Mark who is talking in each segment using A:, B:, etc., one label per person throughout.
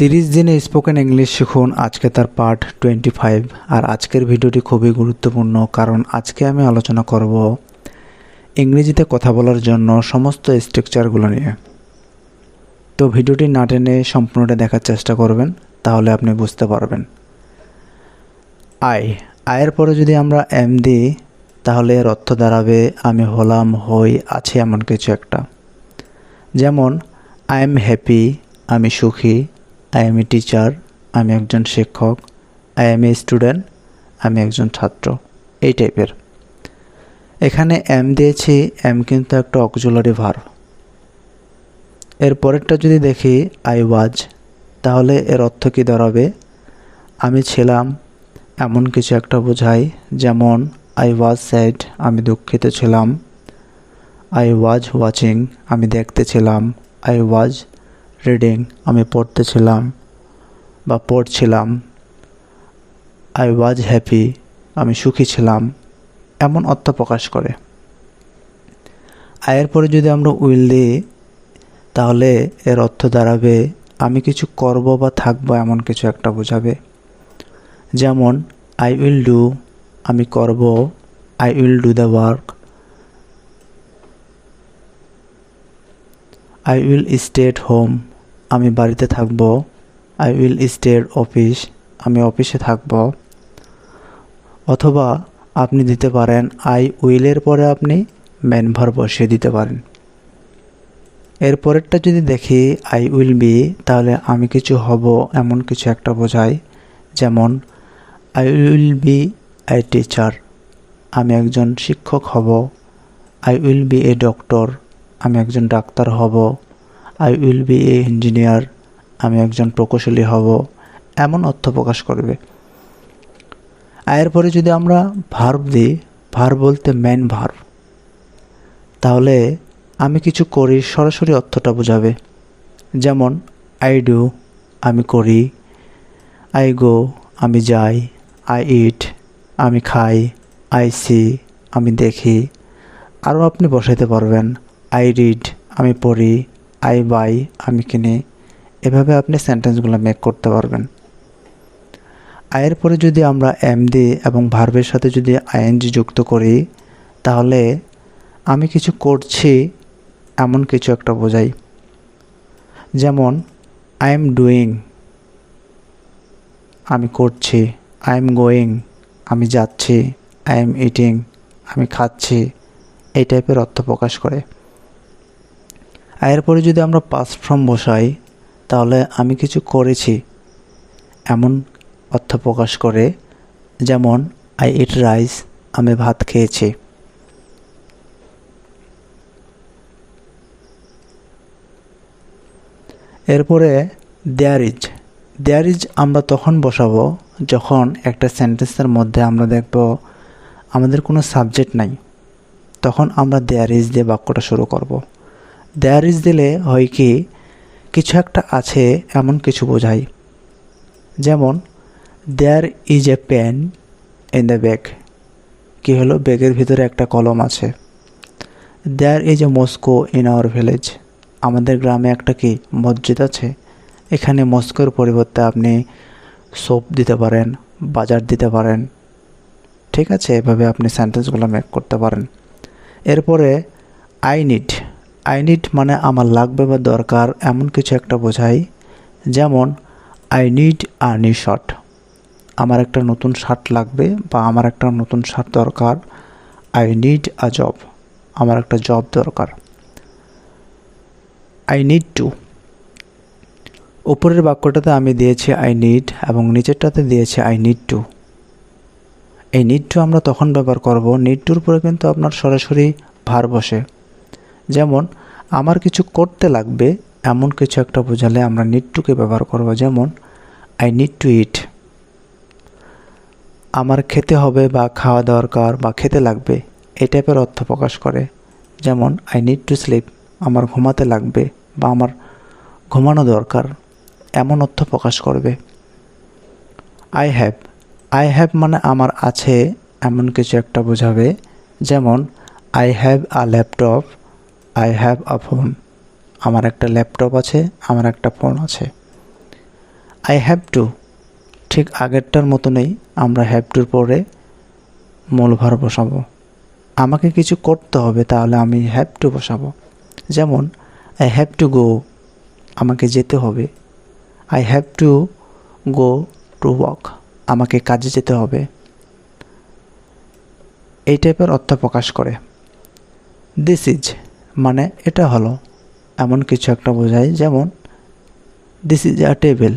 A: তিরিশ দিনে spoken English শিখুন, আজকে তার পার্ট টোয়েন্টি ফাইভ আর আজকের ভিডিওটি খুবই গুরুত্বপূর্ণ, কারণ আজকে আমি আলোচনা করব ইংরেজিতে কথা বলার জন্য সমস্ত স্ট্রাকচারগুলো নিয়ে। তো ভিডিওটি না টেনে সম্পূর্ণটা দেখার চেষ্টা করবেন, তাহলে আপনি বুঝতে পারবেন। আই আয়ের পরে যদি আমরা এম দিই, তাহলে এর অর্থ দাঁড়াবে, আমি হলাম, হই, আছে এমন কিছু একটা। যেমন আই এম হ্যাপি আমি সুখী আই এম এ টিচার আমি একজন শিক্ষক আই এম এ স্টুডেন্ট আমি একজন ছাত্র, এই টাইপের এখানে এম দিয়েছি এম কিন্তু একটা অক্সুলারি ভার এর পরেরটা যদি দেখি আই ওয়াজ তাহলে এর অর্থ কী দাঁড়াবে? আমি ছিলাম, এমন কিছু একটা বোঝাই যেমন আই ওয়াজ স্যাড আমি দুঃখিত ছিলাম। আই ওয়াজ ওয়াচিং আমি দেখতেছিলাম আই ওয়াজ রিডিং আমি পড়তেছিলাম বা পড়ছিলাম। আই ওয়াজ হ্যাপি আমি সুখী ছিলাম, এমন অর্থ প্রকাশ করে। আয়ের পরে যদি আমরা উইল দিই, তাহলে এর অর্থ দাঁড়াবে, আমি কিছু করব বা থাকব এমন কিছু একটা বোঝাবে। যেমন আই উইল ডু আমি করব I will do the work I will stay at home আমি বাড়িতে থাকব। আই উইল স্টে অফিস আমি অফিসে থাকব। অথবা আপনি দিতে পারেন আই উইলের পরে আপনি ম্যান ভার বসিয়ে দিতে পারেন। এর পরেরটা যদি দেখি আই উইল বি তাহলে আমি কিছু হব এমন কিছু একটা বোঝায়। যেমন I will be I teacher আমি একজন শিক্ষক হব। I will be a doctor আমি একজন ডাক্তার হব। I will be a engineer আমি একজন প্রকৌশলী হব। এমন অর্থ প্রকাশ করবে। আয়ের পরে যদি আমরা ভার্ব দিই ভার্ব বলতে মেন ভার্ব তাহলে আমি কিছু করি, সরাসরি অর্থটা বোঝাবে। যেমন আই ডু আমি করি। আই গো আমি যাই। আই ইট আমি খাই। আই সি আমি দেখি। আরও আপনি বসাইতে পারবেন। আই রিড আমি পড়ি। আই বাই, আমি কিনি এভাবে আপনি সেন্টেন্সগুলো মেক করতে পারবেন। আয়ের পরে যদি আমরা এম দিই এবং ভার্বের সাথে যদি আইএনজি যুক্ত করি, তাহলে আমি কিছু করছি, এমন কিছু একটা বোঝাই। যেমন আই এম ডুইং আমি করছি আই এম গোয়িং আমি যাচ্ছি আই এম ইটিং আমি খাচ্ছি, এই টাইপের অর্থ প্রকাশ করে। এরপরে যদি আমরা পাস ফর্ম বসাই, তাহলে আমি কিছু করেছি। এমন অর্থ প্রকাশ করে, যেমন আই ইট রাইস আমি ভাত খেয়েছি। এরপরে দেয়ার ইজ দেয়ার ইজ আমরা তখন বসাবো, যখন একটা সেন্টেন্সের মধ্যে আমরা দেখব, আমাদের কোনো সাবজেক্ট নাই। তখন আমরা দেয়ার ইজ দিয়ে বাক্যটা শুরু করব। দেয়ার ইজ দিলে হয় কি, কিছু একটা আছে, এমন কিছু বোঝাই। যেমন there is a pen in the bag কী হলো? ব্যাগের ভিতরে একটা কলম আছে। There is a mosque in our village আমাদের গ্রামে একটা কি, মসজিদ আছে। এখানে মস্কোর পরিবর্তে আপনি সোপ দিতে পারেন, বাজার দিতে পারেন। ঠিক আছে? এভাবে আপনি সেন্টেন্সগুলো মেক করতে পারেন। এরপরে আই নিড আই নিড মানে আমার লাগবে বা দরকার এমন কিছু একটা বোঝাই। যেমন I need a new shirt আমার একটা নতুন শার্ট লাগবে বা আমার একটা নতুন শার্ট দরকার। আই নিড আ জব আমার একটা জব দরকার। আই নিড টু উপরের বাক্যটাতে আমি দিয়েছি আই নিড এবং নিচেরটাতে দিয়েছি আই নিড টু এই নিড টু আমরা তখন ব্যবহার করব। নিড টুর পরে কিন্তু আপনার সরাসরি ভার বসে। যেমন, আমার কিছু করতে লাগবে, এমন কিছু একটা বোঝালে আমরা নিড টুকে ব্যবহার করব, যেমন আই নিড টু ইট আমার খেতে হবে বা খাওয়া দরকার বা খেতে লাগবে, এই টাইপের অর্থ প্রকাশ করে। যেমন আই নিড টু স্লিপ আমার ঘুমাতে লাগবে বা আমার ঘুমানো দরকার এমন অর্থ প্রকাশ করবে। আই হ্যাভ আই হ্যাভ মানে আমার আছে, এমন কিছু একটা বোঝাবে, যেমন I have a laptop I have a phone আমার একটা ল্যাপটপ আছে, আমার একটা ফোন আছে। আই হ্যাভ টু ঠিক আগেরটার মতনই আমরা হ্যাভ টুর পরে মূল ভার বসাবো। আমাকে কিছু করতে হবে, তাহলে আমি হ্যাভ টু বসাবো। যেমন আই হ্যাভ টু গো আমাকে যেতে হবে। I have to go to walk আমাকে কাজে যেতে হবে। এই টাইপের অর্থ প্রকাশ করে। দিস ইজ মানে এটা হলো এমন কিছু একটা বোঝায়, যেমন দিস ইজ আ টেবিল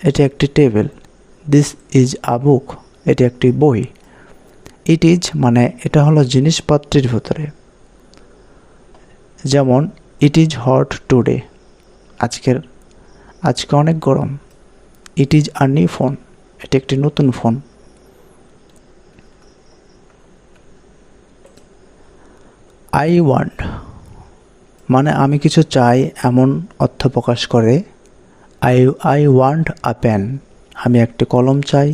A: এটি একটি table this is a book এটি একটি বই ইট ইজ মানে এটা হলো জিনিসপত্রের ভিতরে। যেমন ইট ইজ হট টুডে আজকের, আজকে অনেক গরম it is a new phone এটি একটি নতুন ফোন আই ওয়ান্ট মানে আমি কিছু চাই এমন অর্থ প্রকাশ করে I I want a pen আমি একটি কলম চাই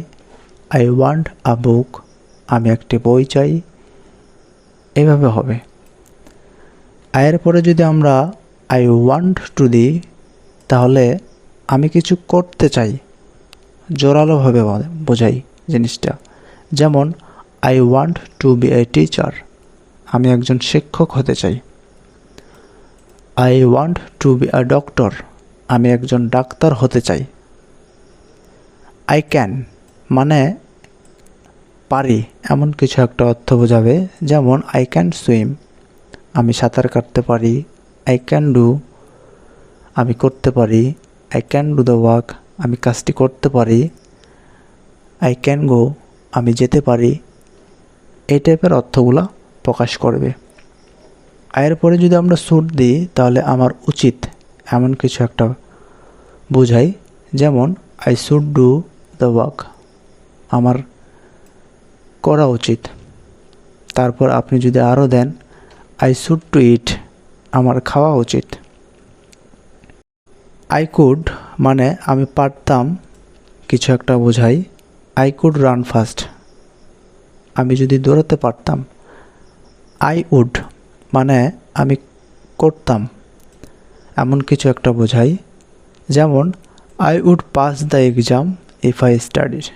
A: আই ওয়ান্ট আ বুক আমি একটি বই চাই। এভাবে হবে। আয়ের পরে যদি আমরা আই ওয়ান্ট টু দিই, তাহলে আমি কিছু করতে চাই। জোরালোভাবে বোঝাই জিনিসটা। যেমন I want to be a teacher আমি একজন শিক্ষক হতে চাই। I want to be a doctor আমি একজন ডাক্তার হতে চাই। আই ক্যান মানে পারি, এমন কিছু একটা অর্থ বোঝাবে, যেমন আই ক্যান সুইম আমি সাঁতার কাটতে পারি। আই ক্যান ডু আমি করতে পারি। I can do the work আমি কাজটি করতে পারি। আই ক্যান গো আমি যেতে পারি। এই টাইপের অর্থগুলো প্রকাশ করবে। আয়ের পরে যদি আমরা সুট দিই, তাহলে আমার উচিত এমন কিছু একটা বোঝাই। যেমন I should do the work আমার করা উচিত। তারপর আপনি যদি আরও দেন আই শুড টু ইট আমার খাওয়া উচিত। আই কুড মানে আমি পারতাম কিছু একটা বোঝাই। আই কুড রান ফাস্ট আমি যদি দৌড়াতে পারতাম। আই উড মানে আমি করতাম। এমন কিছু একটা বোঝাই। যেমন I would pass the exam if I স্টাডির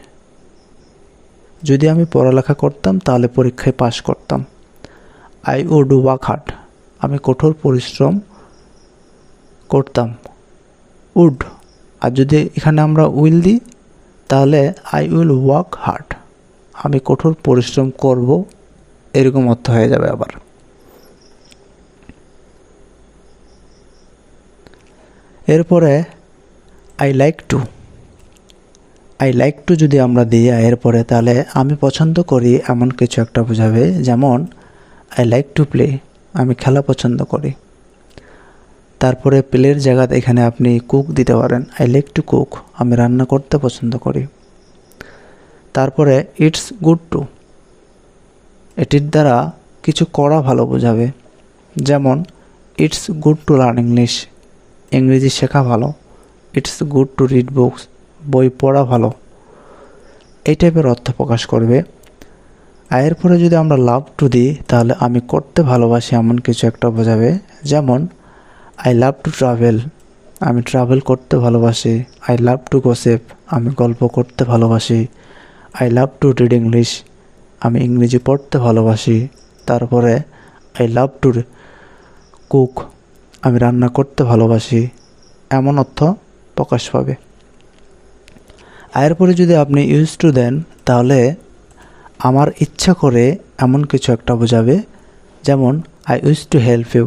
A: যদি আমি পড়ালেখা করতাম, তাহলে পরীক্ষায় পাশ করতাম। আই উড ওয়াক হার্ড আমি কঠোর পরিশ্রম করতাম। উড আর যদি এখানে আমরা উইল দিই, তাহলে আই উইল ওয়াক হার্ড আমি কঠোর পরিশ্রম করব। এরকম অর্থ হয়ে যাবে আবার। এরপরে I like to I like to যদি আমরা দিই এর পরে তাহলে আমি পছন্দ করি এমন কিছু একটা বোঝাবে। যেমন আই লাইক টু প্লে আমি খেলা পছন্দ করি। তারপরে প্লের জায়গাতে এখানে আপনি কুক দিতে পারেন। আই লাইক টু কুক আমি রান্না করতে পছন্দ করি। তারপরে ইটস গুড টু এটির দ্বারা কিছু করা ভালো বোঝাবে। যেমন it's good to learn English ইংরেজি শেখা ভালো। It's good to read books বই পড়া ভালো। এই টাইপের অর্থ প্রকাশ করবে। আয়ের পরে যদি আমরা লাভ টু দিই, তাহলে আমি করতে ভালোবাসি এমন কিছু একটা বোঝাবে। যেমন আই লাভ টু ট্রাভেল আমি ট্রাভেল করতে ভালোবাসি। আই লাভ টু গোসেপ আমি গল্প করতে ভালোবাসি। I love to read English আমি ইংরেজি পড়তে ভালোবাসি। তারপরে আই লাভ টু কুক আমি রান্না করতে ভালোবাসি, এমন অর্থ প্রকাশ পাবে। আয়ের পরে যদি আপনি ইউজ টু দেন, তাহলে আমার ইচ্ছা করে এমন কিছু একটা বোঝাবে, যেমন I use to help you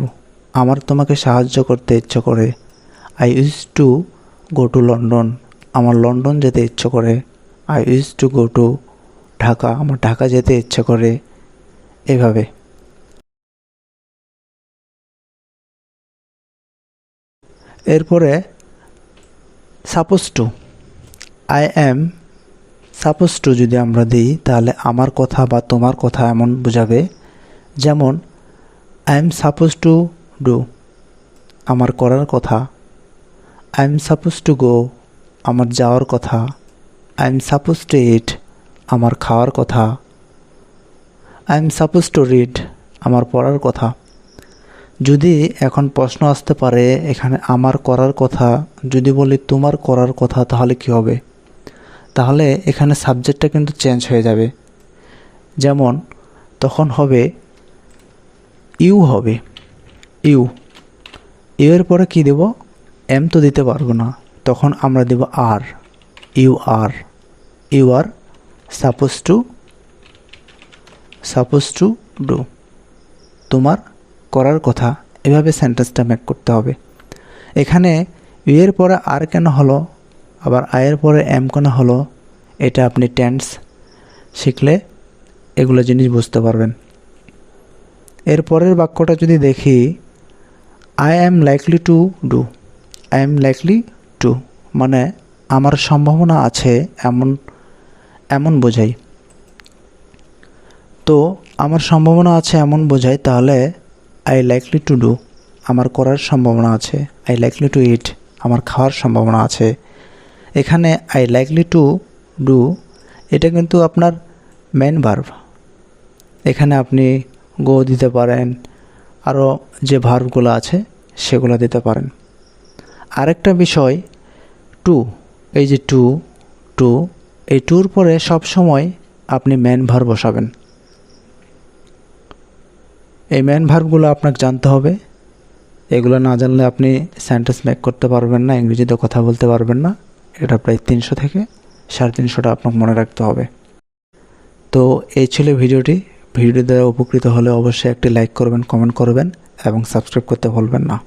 A: আমার তোমাকে সাহায্য করতে ইচ্ছা করে। I use to go to London আমার লন্ডন যেতে ইচ্ছা করে। I use to go to Dhaka. আমার ঢাকা যেতে ইচ্ছা করে। এভাবে। এরপরে suppose to I am suppose to যদি আমরা দিই, তাহলে আমার কথা বা তোমার কথা এমন বোঝাবে। যেমন I am suppose to do আমার করার কথা। I am suppose to go আমার যাওয়ার কথা। I am suppose to eat আমার খাওয়ার কথা। I am suppose to read আমার পড়ার কথা। যদি এখন প্রশ্ন আসতে পারে, এখানে আমার করার কথা, যদি বলি তোমার করার কথা, তাহলে কি হবে? তাহলে এখানে সাবজেক্টটা কিন্তু চেঞ্জ হয়ে যাবে। যেমন, তখন হবে ইউ হবে। ইউ। ইউ এর পরে কি দেব? এম তো দিতে পারব না। তখন আমরা দেব আর। You are. You are suppose to suppose to do তোমার করার কথা এভাবে সেন্টেন্সটা মেক করতে হবে। এখানে ইউ এর পরে আর কেন হলো, আবার আয়ের পরে এম কেন হলো, এটা আপনি টেন্স শিখলে এগুলো জিনিস বুঝতে পারবেন। এর পরের বাক্যটা যদি দেখি I am likely to do I am likely to মানে আমার সম্ভাবনা আছে এমন এমন বোঝাই। তো আমার সম্ভাবনা আছে এমন বোঝাই, তাহলে আই লাইকলি টু ডু আমার করার সম্ভাবনা আছে। আই লাইকলি টু ইট আমার খাওয়ার সম্ভাবনা আছে। এখানে আই লাইকলি টু ডু এটা কিন্তু আপনার মেন ভার্ভ এখানে আপনি গো দিতে পারেন আরও যে ভার্ভগুলো আছে, সেগুলো দিতে পারেন। আরেকটা বিষয় টু এই যে টু টু এই টুর পরে সব সময় আপনি ম্যান ভার বসাবেন। এই ম্যান ভার্বগুলো আপনাকে জানতে হবে। এগুলো না জানলে আপনি সেন্টেন্স মেক করতে পারবেন না, ইংরেজিতে কথা বলতে পারবেন না। এটা প্রায় তিনশো থেকে সাড়ে তিনশোটা আপনাকে মনে রাখতে হবে। তো এই ছিল ভিডিওটি। ভিডিও দ্বারা উপকৃত হলে অবশ্যই একটি লাইক করবেন কমেন্ট করবেন এবং সাবস্ক্রাইব করতে ভুলবেন না।